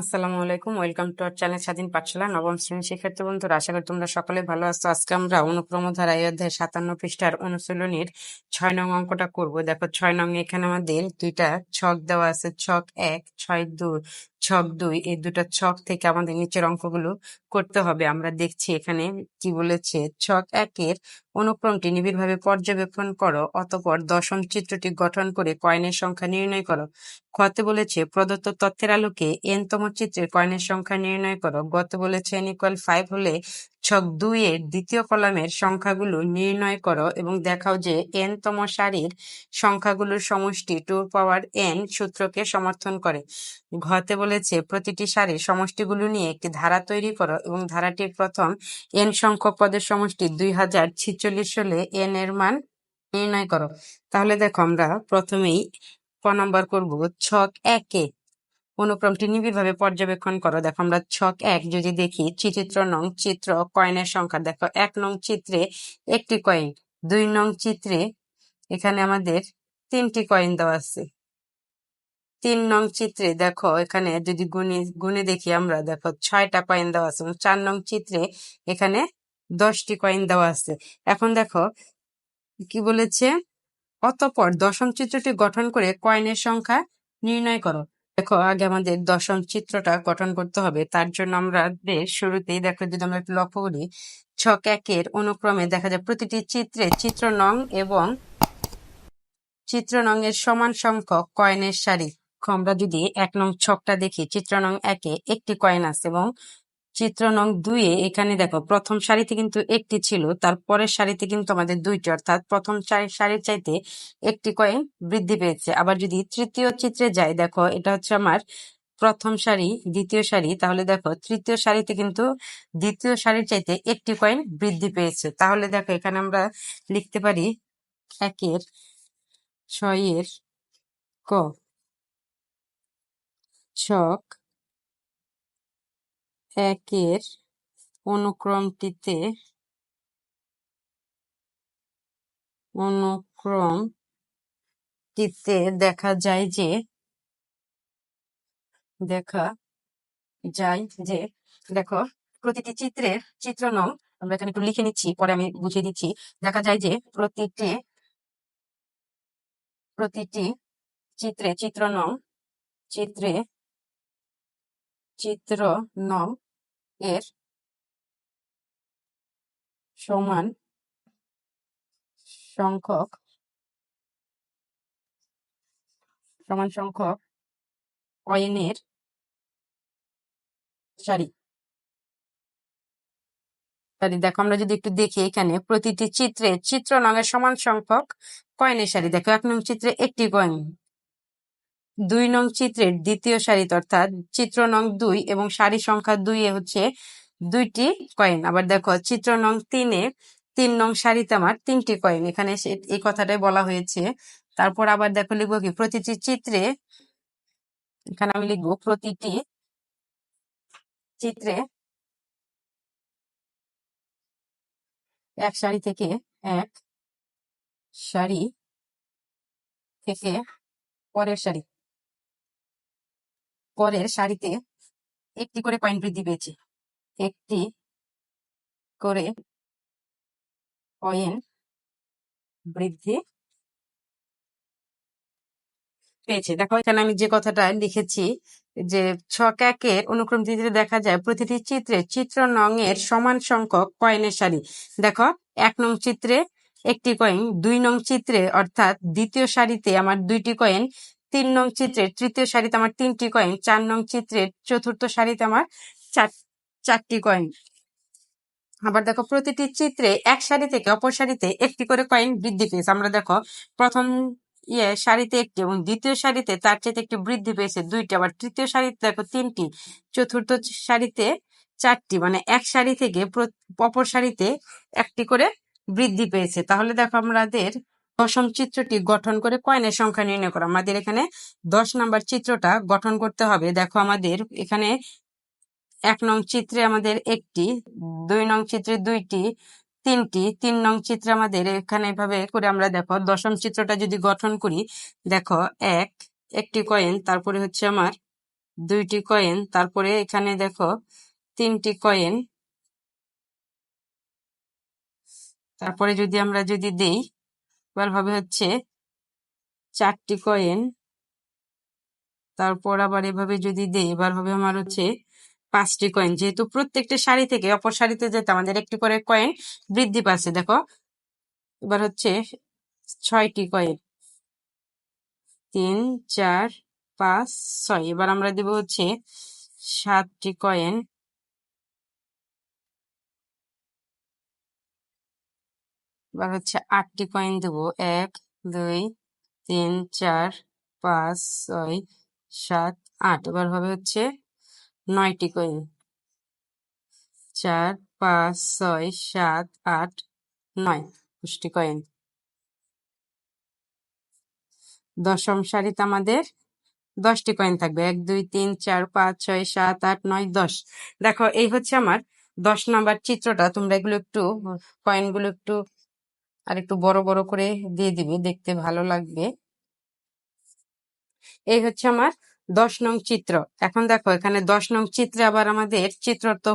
আসসালামু আলাইকুম, welcome to our channel স্বাধীন পাঠশালা, নবম শ্রেণির শিক্ষার্থী বন্ধুরা, আশা করি তোমরা সকলে ভালো আছো। আজকে আমরা অনুক্রম ধারা অধ্যায় সাতান্ন পৃষ্ঠার অনুশীলনীর ছয় নং অঙ্কটা করব। দেখো, ছয় নং এখানে আমাদের দুইটা ছক দেওয়া আছে, ছক এক, ছয় দুই। ছক দুই, এই দুটা ছক থেকে আমাদের নিচের অঙ্কগুলো করতে হবে। আমরা দেখছি এখানে কি বলেছে, ছক একের অনুক্রমটি নিবিড়ভাবে পর্যবেক্ষণ করো, অতপর দশম চিত্রটি গঠন করে কয়েনের সংখ্যা নির্ণয় করো। খতে বলেছে, প্রদত্ত তথ্যের আলোকে এনতম চিত্রের কয়েনের সংখ্যা নির্ণয় করো। গত বলেছে এন ইকুয়াল ফাইভ হলে ছক দুই এর দ্বিতীয় কলামের সংখ্যাগুলো নির্ণয় করো এবং দেখাও যে এন তম সারির সংখ্যাগুলোর সমষ্টি টু পাওয়ার এন সূত্রকে সমর্থন করে। ঘতে বলেছে, প্রতিটি সারির সমষ্টিগুলো নিয়ে একটি ধারা তৈরি করো এবং ধারাটির প্রথম এন সংখ্যক পদের সমষ্টি দুই হাজার ছিচল্লিশ হলে এন এর মান নির্ণয় করো। তাহলে দেখো আমরা প্রথমেই ক নম্বর করব ছক একে। অনুক্রমটি নিবিড়ভাবে পর্যবেক্ষণ করো। দেখো, আমরা ছক এক যদি দেখি চিত্র নং চিত্র, কয়েনের সংখ্যা। দেখো, এক নং চিত্রে একটি কয়েন, দুই নং চিত্রে এখানে আমাদের তিনটি কয়েন দেওয়া আছে। তিন নং চিত্রে দেখো, এখানে যদি গুণে গুণে দেখি আমরা, দেখো, ছয়টা কয়েন দেওয়া আছে চার নং চিত্রে এখানে দশটি কয়েন দেওয়া আছে। এখন দেখো, কি বলেছে? অতঃপর দশম চিত্রটি গঠন করে কয়েনের সংখ্যা নির্ণয় করো। দেখো, আগে আমাদের দশম চিত্রটা গঠন করতে হবে। তার জন্য আমরা বেশ শুরুতেই দেখো, যদি আমরা একটু লক্ষ্য করি, ছক একের অনুক্রমে দেখা যায় প্রতিটি চিত্রে চিত্র নং এবং চিত্র নং এর সমান সংখ্যক কয়েনের সারি। আমরা যদি এক নং ছকটা দেখি, চিত্র নং একে একটি কয়েন আছে এবং চিত্র নং দুইয়ে এখানে দেখো, প্রথম সারিতে কিন্তু একটি ছিল, তারপরের সারিতে কিন্তু আমাদের দুইটি, অর্থাৎ প্রথম সারির চাইতে একটি কয়েন বৃদ্ধি পেয়েছে। আবার যদি তৃতীয় চিত্রে যাই, দেখো, এটা হচ্ছে আমার প্রথম সারি, দ্বিতীয় সারি, তাহলে দেখো, তৃতীয় সারিতে কিন্তু দ্বিতীয় সারির চাইতে একটি কয়েন বৃদ্ধি পেয়েছে। তাহলে দেখো, এখানে আমরা লিখতে পারি একের ছয়ের ক, ছক একের অনুক্রমটিতে অনুক্রমটিতে দেখা যায় যে, দেখা যায় যে, দেখো, প্রতিটি চিত্রের চিত্র নং আমরা এখানে একটু লিখে নিচ্ছি, পরে আমি বুঝিয়ে দিচ্ছি। দেখা যায় যে, প্রতিটি প্রতিটি চিত্রে চিত্র নং চিত্রে চিত্র নং এর সমান সংখ্যক সমান সংখ্যক কয়েনের সারি। সারি দেখো আমরা যদি একটু দেখি এখানে, প্রতিটি চিত্রে চিত্র নঙের সমান সংখ্যক কয়েনের সারি। দেখো এক নং চিত্রে একটি কয়েন। দুই নং চিত্রের দ্বিতীয় সারিতে, অর্থাৎ চিত্র নং দুই এবং সারি সংখ্যা দুই এ হচ্ছে দুইটি কয়েন আবার দেখো, চিত্র নং তিনে তিন নং সারিতে আমার তিনটি কয়েন এখানে এই কথাটাই বলা হয়েছে। তারপর আবার দেখো লিখব কি? প্রতিটি চিত্রে, এখানে আমি লিখব প্রতিটি চিত্রে এক সারি থেকে এক সারি থেকে পরের সারি। পরের সারিতে একটি করে কয়েন বৃদ্ধি পেয়েছে। একটি করে কয়েন বৃদ্ধি পেয়েছে। দেখো, এখানে আমি যে কথাটা লিখেছি যে ছক একের অনুক্রম চিত্রে দেখা যায় প্রতিটি চিত্রে চিত্র নং এর সমান সংখ্যক কয়েনের সারি। দেখো, এক নং চিত্রে একটি কয়েন দুই নং চিত্রে অর্থাৎ দ্বিতীয় সারিতে আমার দুইটি কয়েন তিন নং চিত্রের তৃতীয় সারিতে আমার তিনটি কয়েন চার নং চিত্রের চতুর্থ সারিতে আমার চার, চারটি কয়েন আবার দেখো, প্রতিটি চিত্রে এক সারি থেকে অপর সারিতে একটি করে কয়েন বৃদ্ধি পেয়েছে। আমরা দেখো, প্রথম ইয়ে সারিতে একটি এবং দ্বিতীয় সারিতে তার চাইতে একটি বৃদ্ধি পেয়েছে দুইটি। আবার তৃতীয় সারিতে দেখো তিনটি, চতুর্থ সারিতে চারটি। মানে এক সারি থেকে অপর সারিতে একটি করে বৃদ্ধি পেয়েছে। তাহলে দেখো আমাদের দশম চিত্রটি গঠন করে কয়েনের সংখ্যা নির্ণয় করা। আমাদের এখানে দশ নাম্বার চিত্রটা গঠন করতে হবে। দেখো আমাদের এখানে এক নং চিত্রে আমাদের একটি, দুই নং চিত্রে দুইটি, তিনটি, তিন নং চিত্রে আমাদের এখানে এভাবে করে আমরা দেখো দশম চিত্রটা যদি গঠন করি, দেখো এক, একটি কয়েন, তারপরে হচ্ছে আমার দুইটি কয়েন, তারপরে এখানে দেখো তিনটি কয়েন, তারপরে যদি আমরা যদি দেই এবার হবে হচ্ছে চারটি কয়েন তারপর আবার এভাবে যদি দেই, এবার হবে আমার হচ্ছে পাঁচটি কয়েন যেহেতু প্রত্যেকটা শাড়ি থেকে অপর শাড়িতে যেতে আমাদের একটি করে কয়েন বৃদ্ধি পাচ্ছে, দেখো। এবার হচ্ছে ছয়টি কয়েন তিন, চার, পাঁচ, ছয়। এবার আমরা দেব হচ্ছে সাতটি কয়েন এবার হচ্ছে আটটি কয়েন দেবো। এক, দুই, তিন, চার, পাঁচ, ছয়, সাত, আট। এবার হবে হচ্ছে নয়টি কয়েন চার, পাঁচ, ছয়, সাত, আট, নয় পুষ্টি কয়েন দশম সারিতে আমাদের দশটি কয়েন থাকবে। এক, দুই, তিন, চার, পাঁচ, ছয়, সাত, আট, নয়, দশ। দেখো, এই হচ্ছে আমার দশ নাম্বার চিত্রটা। তোমরা এগুলো একটু কয়েনগুলো একটু আর একটু বড় বড় করে দিয়ে দিবে, দেখতে ভালো লাগবে। এই হচ্ছে আমার দশ নং চিত্র। এখন দেখো, এখানে দশ নং চিত্রে আবার আমাদের চিত্র তো,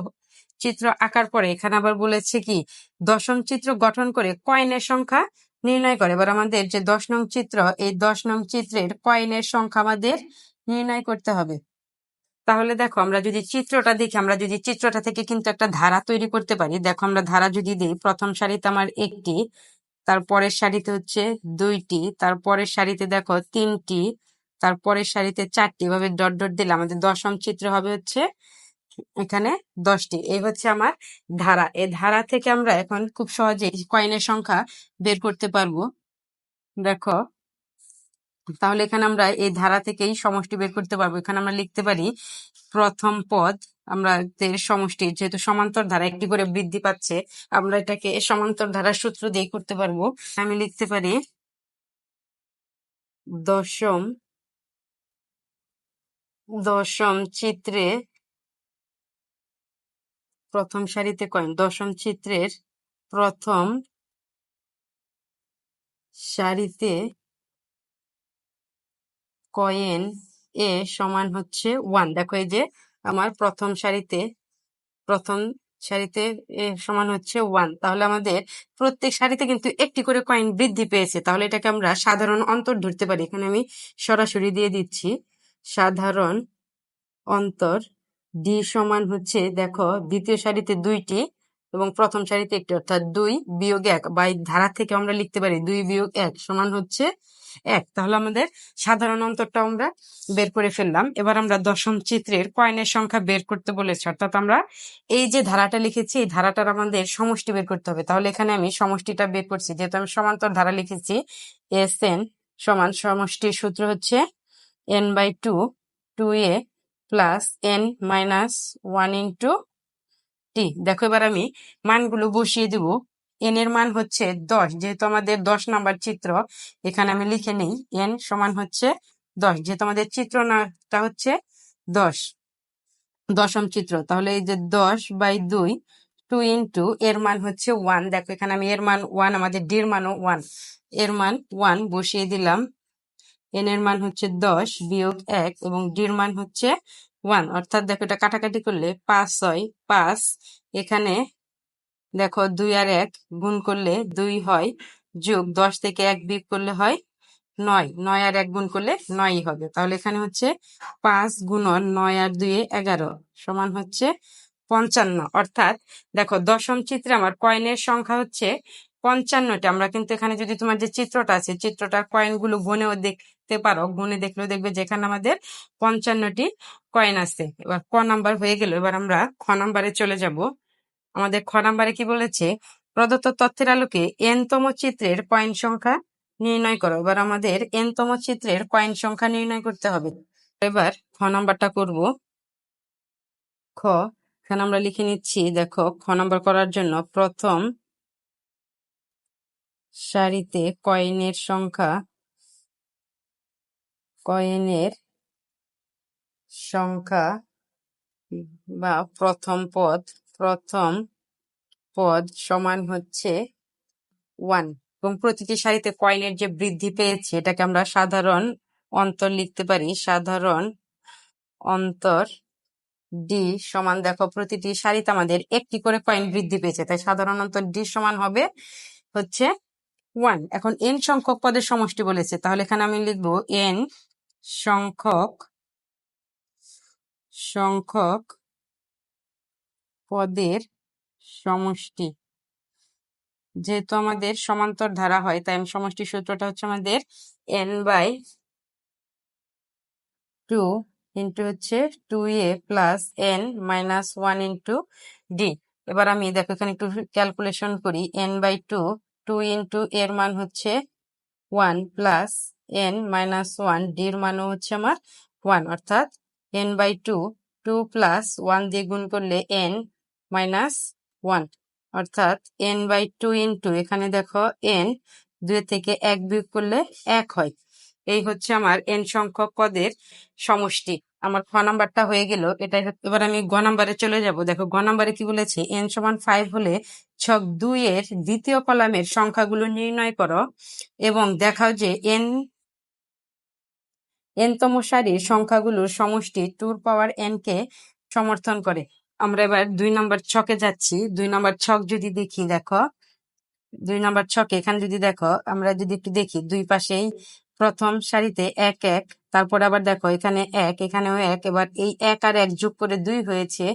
চিত্র আঁকার পরে এখানে আবার বলেছে কি, দশম চিত্র গঠন করে কয়েনের সংখ্যা নির্ণয় করে। এবার আমাদের যে দশ নং চিত্র, এই দশ নং চিত্রের কয়েনের সংখ্যা আমাদের নির্ণয় করতে হবে। তাহলে দেখো, আমরা যদি চিত্রটা দেখি, আমরা যদি চিত্রটা থেকে কিন্তু একটা ধারা তৈরি করতে পারি। দেখো, আমরা ধারা যদি দিই, প্রথম সারিতে আমার একটি তারপরের সারিতে হচ্ছে দুইটি, তারপরের সারিতে দেখো তিনটি, তারপরের সারিতে চারটি, এভাবে ডট ডট দিলে আমাদের দশম চিত্র হবে হচ্ছে এখানে দশটি। এই হচ্ছে আমার ধারা। এই ধারা থেকে আমরা এখন খুব সহজে কয়েনের সংখ্যা বের করতে পারব। দেখো, তাহলে এখানে আমরা এই ধারা থেকেই সমষ্টি বের করতে পারব। এখানে আমরা লিখতে পারি প্রথম পদ আমরা সমষ্টি যেহেতু সমান্তর ধারা একটি করে বৃদ্ধি পাচ্ছে, আমরা এটাকে সমান্তর ধারার সূত্র দিয়ে করতে পারব। আমি লিখতে পারি দশম দশম চিত্রে প্রথম সারিতে কয়েন দশম চিত্রের প্রথম সারিতে কয়েন এ সমান হচ্ছে ওয়ান। দেখো এই যে আমার প্রথম সারিতে প্রথম সারিতে সমান হচ্ছে ওয়ান তাহলে আমাদের প্রত্যেক সারিতে কিন্তু একটি করে কয়েন বৃদ্ধি পেয়েছে। তাহলে এটাকে আমরা সাধারণ অন্তর ধরতে পারি। এখানে আমি সরাসরি দিয়ে দিচ্ছি। সাধারণ অন্তর ডি সমান হচ্ছে, দেখো, দ্বিতীয় সারিতে দুইটি এবং প্রথম সারিতে একটি, অর্থাৎ দুই বিয়োগ এক বা এই ধারা থেকে আমরা লিখতে পারি দুই বিয়োগ এক সমান হচ্ছে এক। তাহলে আমাদের সাধারণ অন্তরটা আমরা বের করে ফেললাম। এবার আমরা দশম চিত্রের কয়েনের সংখ্যা বের করতে বলেছি, অর্থাৎ আমরা এই যে ধারাটা লিখেছি, এই ধারাটার আমাদের সমষ্টি বের করতে হবে। তাহলে এখানে আমি সমষ্টিটা বের করছি। যেহেতু আমি সমান্তর ধারা লিখেছি এস এন সমান সমষ্টির সূত্র হচ্ছে n by two two a plus n minus one into t, দেখো এবার আমি মানগুলো বসিয়ে দিব। এন এর মান হচ্ছে দশ, যেহেতু আমাদের দশ নাম্বার চিত্র, এখানে আমি লিখে নেই এন সমান হচ্ছে দশ, যেহেতু আমাদের চিত্রটা হচ্ছে দশ, দশম চিত্র, তাহলে এই যে দশ বাই দুই, টু ইন্টু এর মান হচ্ছে ওয়ান, দেখো এখানে আমি এর মান ওয়ান, আমাদের ডির মানও ওয়ান, এর মান ওয়ান বসিয়ে দিলাম এন এর মান হচ্ছে দশ বিয়োগ এক এবং ডির মান হচ্ছে ওয়ান, অর্থাৎ দেখো এটা কাটাকাটি করলে পাঁচ, ছয়, পাঁচ, এখানে দেখো দুই আর এক গুণ করলে দুই হয়, যোগ দশ থেকে এক বিয়োগ করলে হয় নয় নয় আর এক গুণ করলে নয়ই হবে। তাহলে এখানে হচ্ছে পাঁচ গুণন নয় আর দুই এগারো সমান হচ্ছে পঞ্চান্ন। অর্থাৎ দেখো দশম চিত্রে আমার কয়েনের সংখ্যা হচ্ছে পঞ্চান্নটা। আমরা কিন্তু এখানে যদি তোমার যে চিত্রটা আছে, চিত্রটা কয়েনগুলো গুনেও দেখতে পারো, গুনে দেখলেও দেখবে যেখানে আমাদের পঞ্চান্নটি কয়েন আছে। এবার ক নাম্বার হয়ে গেল, এবার আমরা খ নাম্বারে চলে যাব। আমাদের খ নাম্বারে কি বলেছে? প্রদত্ত তথ্যের আলোকে এনতম চিত্রের কয়েন সংখ্যা নির্ণয় করো। এবার আমাদের এনতম চিত্রের কয়েন সংখ্যা নির্ণয় করতে হবে। এবার খ নাম্বারটা করব। খ, এখানে আমরা লিখে নিচ্ছি, দেখো, খ নাম্বার করার জন্য প্রথম সারিতে কয়েনের সংখ্যা কয়েনের সংখ্যা বা প্রথম পদ প্রথম পদ সমান হচ্ছে ওয়ান এবং প্রতিটি সারিতে কয়েনের যে বৃদ্ধি পেয়েছে, এটাকে আমরা সাধারণ অন্তর লিখতে পারি। সাধারণ অন্তর ডি সমান, দেখো প্রতিটি সারিতে আমাদের একটি করে কয়েন বৃদ্ধি পেয়েছে, তাই সাধারণ অন্তর ডি সমান হবে হচ্ছে ওয়ান এখন এন সংখ্যক পদের সমষ্টি বলেছে, তাহলে এখানে আমি লিখব এন সংখ্যক সংখ্যক পদের সমষ্টি। যেহেতু আমাদের সমান্তর ধারা হয়, তাই সমষ্টি সূত্রটা হচ্ছে আমাদের এন বাই টু ইন্টু হচ্ছে two a plus n minus one into d এবার আমি দেখো এখানে একটু ক্যালকুলেশন করি n by two two into এর মান হচ্ছে one plus n minus one ডির মানও হচ্ছে আমার ওয়ান অর্থাৎ n by two two plus one দিয়ে গুণ করলে এন মাইনাস ওয়ান অর্থাৎ এন বাই টু ইন্টু এখানে দেখো এন দুই থেকে এক বিয়োগ করলে এক হয়। এই হচ্ছে আমার এন সংখ্যক পদের সমষ্টি। আমার খ নাম্বারটা হয়ে গেল এটা এবার আমি গ নাম্বারে চলে যাব। দেখো গ নাম্বারে কি বলেছে? এন সমান ফাইভ হলে ছক দুই এর দ্বিতীয় কলামের সংখ্যাগুলো নির্ণয় করো এবং দেখাও যে এন এনতম সারির সংখ্যাগুলোর সমষ্টি টুর পাওয়ার এন কে সমর্থন করে। আমরা এবার দুই নম্বর ছকে যাচ্ছি। দুই নম্বর ছক যদি দেখি, দেখো। দুই নম্বর ছকে এখানে যদি দেখো, আমরা যদি একটু দেখি, দুই পাশেই প্রথম সারিতে এক এক, তারপর আবার দেখো এখানে এক, এখানেও এক, এবার এই এক আর এক যোগ করে দুই হয়েছে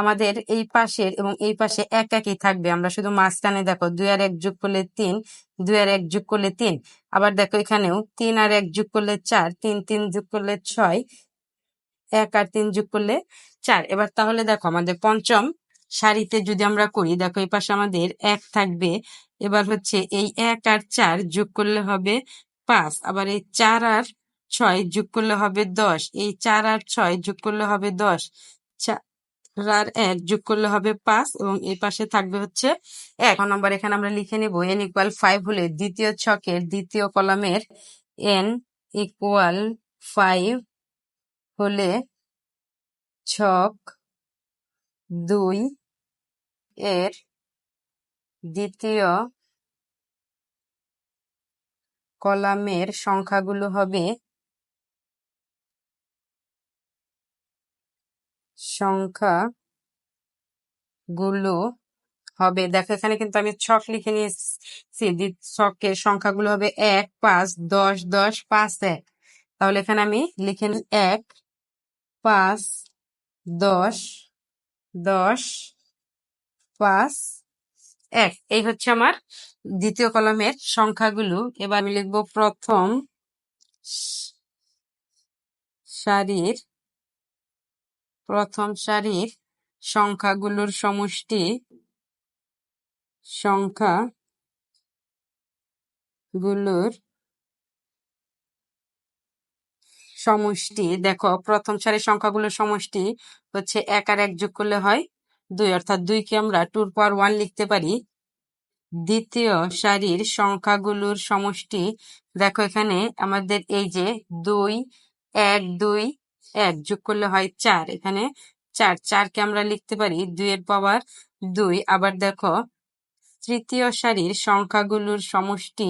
আমাদের এই পাশের এবং এই পাশে এক একই থাকবে? আমরা শুধু মাঝখানে দেখো, দুই আর এক যোগ করলে তিন, দুই আর এক যোগ করলে তিন। আবার দেখো এখানেও তিন আর এক যোগ করলে চার, তিন তিন যোগ করলে ছয়, এক আর তিন যোগ করলে চার। এবার তাহলে দেখো, আমাদের পঞ্চম সারিতে যদি আমরা করি, দেখো এই পাশে আমাদের এক থাকবে। এবার হচ্ছে এই এক আর চার যোগ করলে হবে পাঁচ। আবার এই চার আর ছয় যোগ করলে হবে দশ। এই চার আর ছয় যোগ করলে হবে দশ। আর এক যোগ করলে হবে পাঁচ এবং এই পাশে থাকবে হচ্ছে এক। নম্বর, এখানে আমরা লিখে নেব এন ইকুয়াল ফাইভ হলে দ্বিতীয় ছকের দ্বিতীয় কলামের এন ইকুয়াল ফাইভ হলে ছক দুই এর দ্বিতীয় কলামের সংখ্যাগুলো হবে সংখ্যা গুলো হবে। দেখো, এখানে কিন্তু আমি ছক লিখে নিয়েছি। ছকের সংখ্যাগুলো হবে এক, পাঁচ, দশ দশ, পাঁচ, এক। তাহলে এখানে আমি লিখে নি এক, পাঁচ, দশ দশ, পাঁচ, এক। এই হচ্ছে আমার দ্বিতীয় কলমের সংখ্যাগুলো। এবার আমি লিখব প্রথম সারির প্রথম সারির সংখ্যাগুলোর সমষ্টি সংখ্যা গুলোর সমষ্টি। দেখো, প্রথম সারির সংখ্যাগুলোর সমষ্টি হচ্ছে এক আর এক যোগ করলে হয় দুই, অর্থাৎ দুইকে আমরা টুর পাওয়ার ওয়ান লিখতে পারি। দ্বিতীয় সারির সংখ্যাগুলোর সমষ্টি, দেখো এখানে আমাদের এই যে দুই, এক, দুই এক যোগ করলে হয় চার। এখানে চার, চারকে আমরা লিখতে পারি দুইয়ের পাওয়ার দুই। আবার দেখো, তৃতীয় সারির সংখ্যাগুলোর সমষ্টি,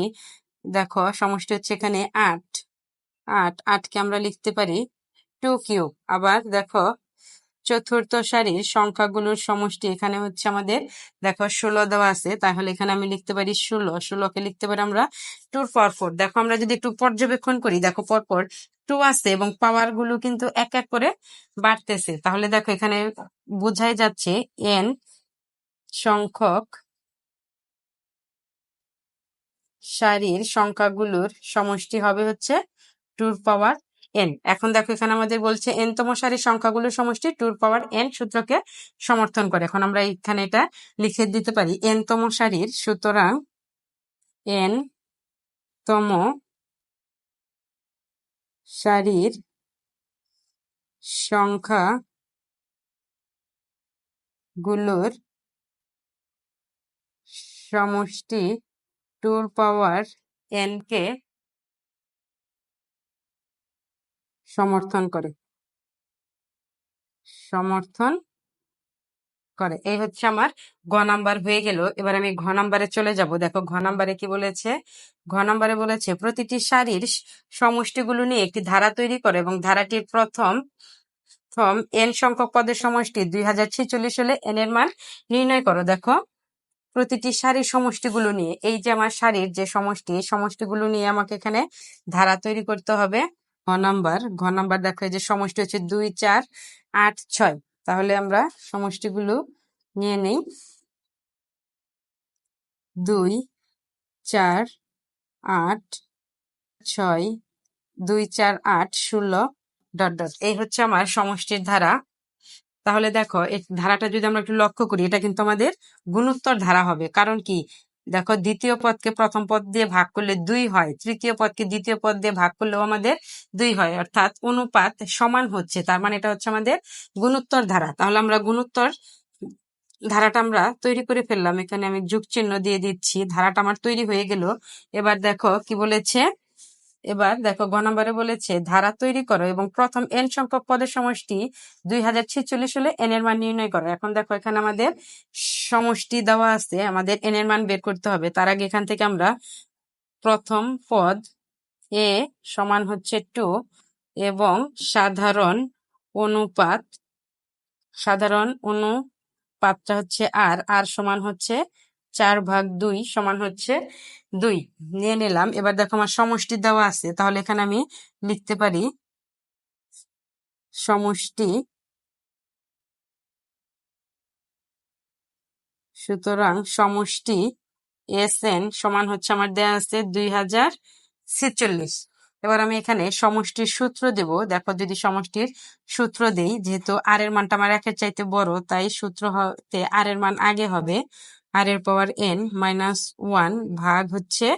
দেখো, সমষ্টি হচ্ছে এখানে আট। আট, আটকে আমরা লিখতে পারি টু কিউব আবার দেখো চতুর্থ সারির সংখ্যাগুলোর সমষ্টি এখানে হচ্ছে আমাদের, দেখো ষোলো দেওয়া আছে, তাহলে এখানে আমি লিখতে পারি ষোলো, ষোলোকে লিখতে পারি আমরা টুর পর ফোর। দেখো আমরা যদি একটু পর্যবেক্ষণ করি, দেখো পরপর টু আছে এবং পাওয়ারগুলো কিন্তু এক এক করে বাড়তেছে। তাহলে দেখো এখানে বোঝাই যাচ্ছে এন সংখ্যক সারির সংখ্যাগুলোর সমষ্টি হবে হচ্ছে টুর পাওয়ার এন এখন দেখো এখানে আমাদের বলছে এন তম সারির সংখ্যাগুলোর সমষ্টি টুর পাওয়ার এন সূত্রকে সমর্থন করে। এখন আমরা এখানে এটা লিখে দিতে পারি। এন তম সারির সুতরাং এন তম সারির সংখ্যা গুলোর সমষ্টি টুর পাওয়ার এন সমর্থন করে। সমর্থন করে। এই হচ্ছে আমার ঘ নাম্বার হয়ে গেল। এবার আমি ঘ নাম্বারে চলে যাব। দেখো, ঘ নাম্বারে কি বলেছে? ঘ নাম্বারে বলেছে, প্রতিটি সারির সমষ্টিগুলো নিয়ে একটি ধারা তৈরি করে এবং ধারাটির প্রথম প্রথম এন সংখ্যক পদের সমষ্টি দুই হাজার ছেচল্লিশ হলে এন এর মান নির্ণয় করো। দেখো, প্রতিটি সারির সমষ্টিগুলো নিয়ে, এই যে আমার সারির যে সমষ্টি, এই সমষ্টিগুলো নিয়ে আমাকে এখানে ধারা তৈরি করতে হবে। ঘ নাম্বার দেখো যে সমষ্টি হচ্ছে দুই, চার, আট, ছয়। তাহলে আমরা সমষ্টিগুলো নিয়ে নেই। দুই, চার, আট, ছয়, দুই, চার, আট, ষোলো, ডট ডট। এই হচ্ছে আমার সমষ্টির ধারা। তাহলে দেখো এই ধারাটা যদি আমরা একটু লক্ষ্য করি, এটা কিন্তু আমাদের গুণোত্তর ধারা হবে। কারণ কি? দেখো দ্বিতীয় পদকে প্রথম পদ দিয়ে ভাগ করলে দুই হয়, তৃতীয় পদকে দ্বিতীয় পদ দিয়ে ভাগ করলেও আমাদের দুই হয়, অর্থাৎ অনুপাত সমান হচ্ছে, তার মানে এটা হচ্ছে আমাদের গুণোত্তর ধারা। তাহলে আমরা গুণোত্তর ধারাটা আমরা তৈরি করে ফেললাম, এখানে আমি যুগ চিহ্ন দিয়ে দিচ্ছি, ধারাটা আমার তৈরি হয়ে গেল। এবার দেখো কি বলেছে এবার দেখো গ নম্বরে বলেছে, ধারা তৈরি করো এবং প্রথম এন সংখ্যক পদের সমষ্টি দুই হাজার ছেচল্লিশ হলে এন এর মান নির্ণয় করো। এখন দেখো এখানে আমাদের সমষ্টি দেওয়া আছে, আমাদের এন এর মান বের করতে হবে। তার আগে এখান থেকে আমরা প্রথম পদ এ সমান হচ্ছে টু এবং সাধারণ অনুপাত, সাধারণ অনুপাতটা হচ্ছে আর আর সমান হচ্ছে চার ভাগ দুই সমান হচ্ছে দুই। নিয়ে নিলাম। এবার দেখো আমার সমষ্টি দেওয়া আছে। তাহলে এখানে আমি লিখতে পারি সমষ্টি সুতরাং সমষ্টি এস এন সমান হচ্ছে আমার দেয়া আছে দুই হাজার ছেচল্লিশ। এবার আমি এখানে সমষ্টির সূত্র দেব। দেখো যদি সমষ্টির সূত্র দেই, যেহেতু আর এর মানটা আমার একের চাইতে বড়, তাই সূত্র হতে আর এর মান আগে হবে। আর এর পাওয়ার এন মাইনাস ওয়ান ভাগ হচ্ছে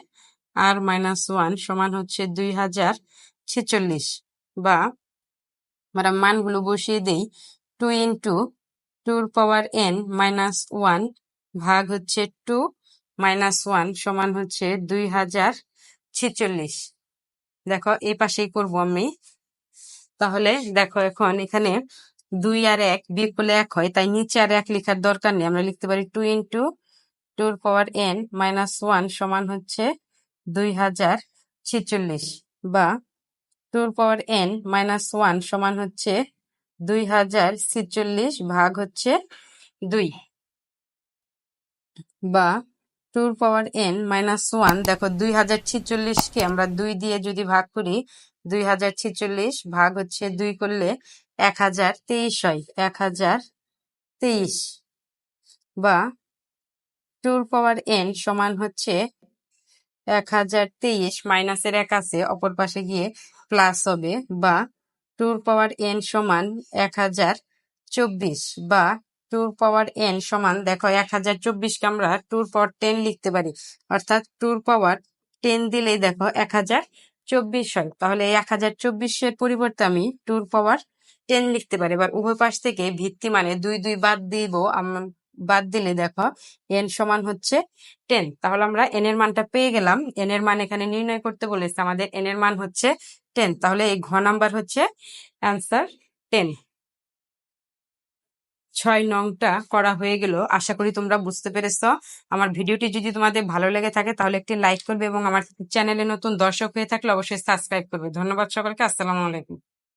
আর মাইনাস ওয়ান সমান হচ্ছে দুই হাজার ছেচল্লিশ বা আমরা মানগুলো বসিয়ে দিই টু ইন্টু টুর পাওয়ার এন মাইনাস ওয়ান ভাগ হচ্ছে টু মাইনাস ওয়ান সমান হচ্ছে দুই হাজার ছেচল্লিশ। দেখো, এই পাশেই করব আমি। তাহলে দেখো, এখন এখানে দুই আর এক বিয়োগ করলে এক হয়, তাই নিচে আর এক লেখার দরকার নেই, আমরা লিখতে পারি টু ইন্টু টুর পাওয়ার এন মাইনাস ওয়ান সমান হচ্ছে দুই হাজার ছেচল্লিশ বা টুর পাওয়ার এন মাইনাস ওয়ান সমান হচ্ছে দুই হাজার ছেচল্লিশ ভাগ হচ্ছে দুই বা টুর পাওয়ার এন মাইনাস ওয়ান, দেখো দুই হাজার ছিচল্লিশকে আমরা দুই দিয়ে যদি ভাগ করি, দুই হাজার ছিচল্লিশ ভাগ হচ্ছে দুই করলে এক হাজার তেইশ হয়, এক হাজার তেইশ বা টুর পাওয়ার এন সমান হচ্ছে এক হাজার তেইশ মাইনাসের এক আছে, অপর পাশে গিয়ে প্লাস হবে, বা টুর পাওয়ার এন সমান এক হাজার চব্বিশ, বা টুর পাওয়ার এন সমান, দেখো এক হাজার চব্বিশকে আমরা টুর পাওয়ার টেন লিখতে পারি, অর্থাৎ টুর পাওয়ার টেন দিলেই দেখো এক হাজার চব্বিশ হয়, তাহলে এক হাজার চব্বিশের পরিবর্তে আমি টুর পাওয়ার টেন লিখতে পারি, এবার উভয় পাশ থেকে ভিত্তি মানে দুই দুই বাদ দিব বাদ দিলে দেখো এন সমান হচ্ছে টেন তাহলে আমরা এন এর মানটা পেয়ে গেলাম। এন এর মান এখানে নির্ণয় করতে বলেছে, আমাদের এন এর মান হচ্ছে টেন তাহলে এই ঘ নাম্বার হচ্ছে অ্যান্সার টেন ছয় নংটা করা হয়ে গেল। আশা করি তোমরা বুঝতে পেরেছ। আমার ভিডিওটি যদি তোমাদের ভালো লেগে থাকে, তাহলে একটি লাইক করবে এবং আমার চ্যানেলে নতুন দর্শক হয়ে থাকলে অবশ্যই সাবস্ক্রাইব করবে। ধন্যবাদ সকলকে। আসসালামু আলাইকুম।